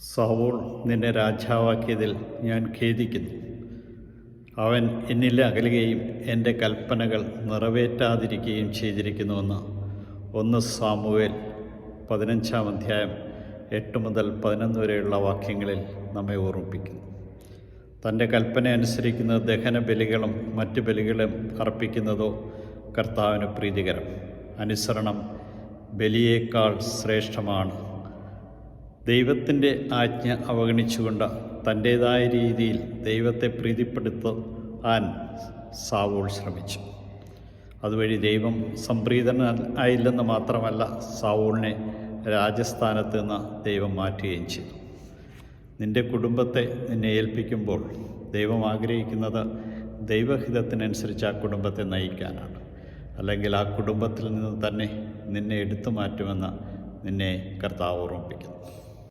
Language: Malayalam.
സൗൾ നിന്നെ രാജാവാക്കിയതിൽ ഞാൻ ഖേദിക്കുന്നു. അവൻ എന്നിൽ അകലുകയും എന്റെ കൽപ്പനകൾ നിറവേറ്റാതിരിക്കുകയും ചെയ്തിരിക്കുന്നുവെന്ന് ഒന്ന് സാമുവേൽ പതിനഞ്ചാം അധ്യായം എട്ട് മുതൽ പതിനൊന്ന് വരെയുള്ള വാക്യങ്ങളിൽ നമ്മെ ഓർമ്മിപ്പിക്കുന്നു. തന്റെ കൽപ്പന അനുസരിക്കുന്ന ദഹന ബലികളും മറ്റു ബലികളും അർപ്പിക്കുന്നതോ കർത്താവിന് പ്രീതികരം. അനുസരണം ബലിയേക്കാൾ ശ്രേഷ്ഠമാണ്. ദൈവത്തിന്റെ ആജ്ഞ അവഗണിച്ചുകൊണ്ട് തന്റേതായ രീതിയിൽ ദൈവത്തെ പ്രീതിപ്പെടുത്താൻ സാവോൾ ശ്രമിച്ചു. അതുവഴി ദൈവം സംപ്രീതന ആയില്ലെന്ന് മാത്രമല്ല സാവോളിനെ രാജസ്ഥാനത്ത് നിന്ന് ദൈവം മാറ്റുകയും ചെയ്തു. നിന്റെ കുടുംബത്തെ നിന്നെ ഏൽപ്പിക്കുമ്പോൾ ദൈവം ആഗ്രഹിക്കുന്നത് ദൈവഹിതത്തിനനുസരിച്ച് ആ കുടുംബത്തെ നയിക്കാനാണ്. അല്ലെങ്കിൽ ആ കുടുംബത്തിൽ നിന്ന് തന്നെ നിന്നെ എടുത്തു മാറ്റുമെന്ന് നിന്നെ കർത്താവ് ഓർമ്മിപ്പിക്കുന്നു.